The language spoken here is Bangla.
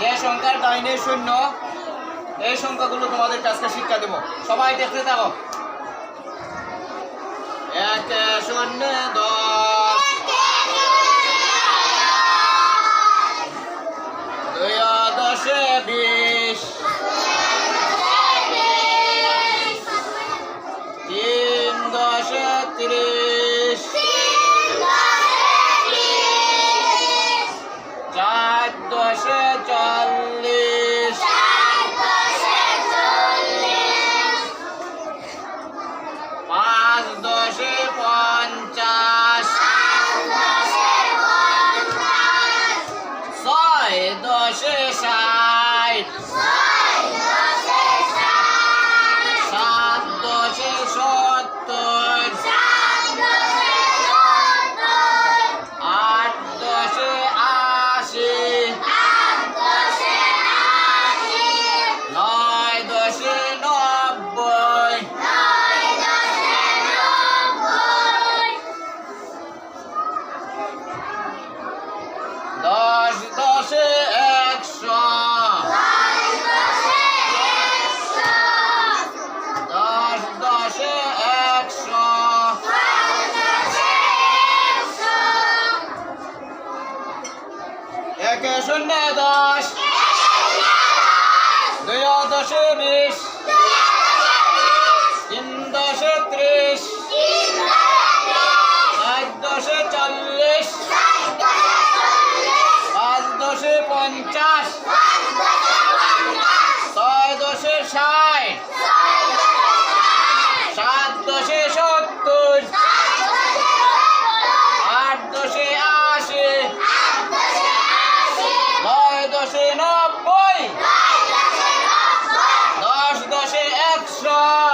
যে সংখ্যার ডাইনে শূন্য, এই সংখ্যাগুলো তোমাদের কাছকে শিক্ষা দেব। সবাই দেখতে থাকো। এক শূন্য দশ চার দশে চল্লিশ। পাঁচ দশে পঞ্চাশ। ছয় দশে ষাট। একে শূন্য দশ। দুই দশে। বিশ। বছর